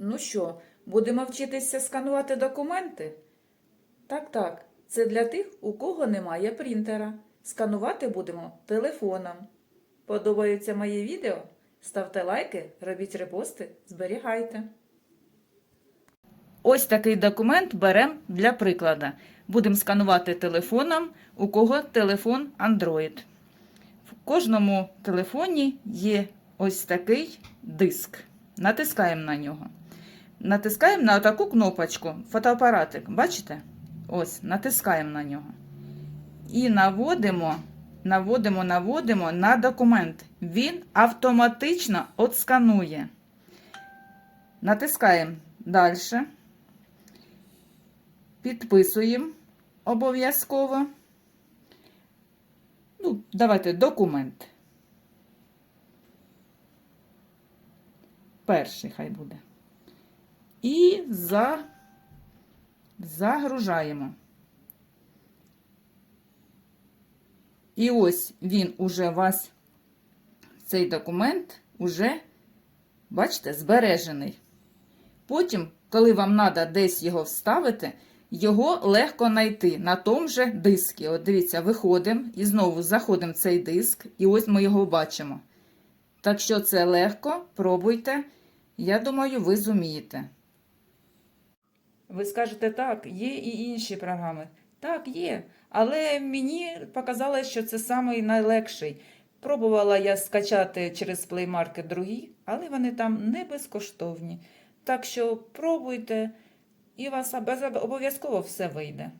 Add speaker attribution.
Speaker 1: Ну що, будемо вчитися сканувати документи? Так, так, це для тих, у кого немає принтера. Сканувати будемо телефоном. Подобаються мої відео? Ставте лайки, робіть репости, зберігайте. Ось такий документ беремо для прикладу. Будемо сканувати телефоном, у кого телефон Android. В кожному телефоні є ось такий диск. Натискаємо на нього. Натискаємо на таку кнопочку, фотоапаратик. Бачите? Ось, натискаємо на нього. І наводимо, наводимо, наводимо на документ. Він автоматично отсканує. Натискаємо далі. Підписуємо обов'язково. Ну, давайте документ. Перший хай буде. І за... загружаємо. І ось він уже у вас, цей документ, уже, бачите, збережений. Потім, коли вам треба десь його вставити, його легко знайти на тому же дискі. От дивіться, виходимо і знову заходимо в цей диск, і ось ми його бачимо. Так що це легко, пробуйте. Я думаю, ви зумієте. Ви скажете так, є і інші програми. Так, є. Але мені показалось, що це самий найлегший. Пробувала я скачати через Play Market другі, але вони там не безкоштовні. Так що пробуйте, і у вас обов'язково все вийде.